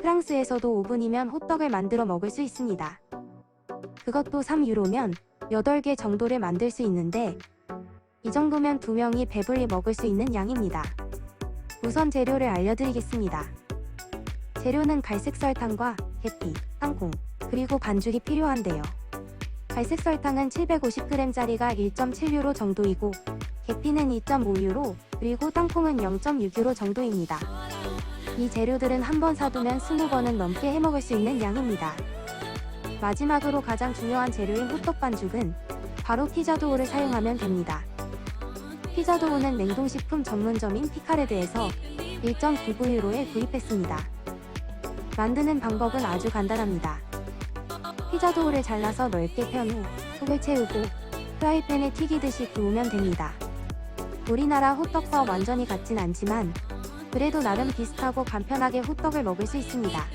프랑스에서도 5분이면 호떡을 만들어 먹을 수 있습니다. 그것도 3유로면 8개 정도를 만들 수 있는데 이 정도면 두 명이 배불리 먹을 수 있는 양입니다. 우선 재료를 알려드리겠습니다. 재료는 갈색 설탕과 계피, 땅콩, 그리고 반죽이 필요한데요. 갈색 설탕은 750g짜리가 1.7유로 정도이고 계피는 2.5유로, 그리고 땅콩은 0.6유로 정도입니다. 이 재료들은 한번 사두면 20번은 넘게 해먹을 수 있는 양입니다. 마지막으로 가장 중요한 재료인 호떡 반죽은 바로 피자도우를 사용하면 됩니다. 피자도우는 냉동식품 전문점인 피카레드에서 1.99유로에 구입했습니다. 만드는 방법은 아주 간단합니다. 피자도우를 잘라서 넓게 편 후 속을 채우고 프라이팬에 튀기듯이 구우면 됩니다. 우리나라 호떡과 완전히 같진 않지만 그래도 나름 비슷하고 간편하게 호떡을 먹을 수 있습니다.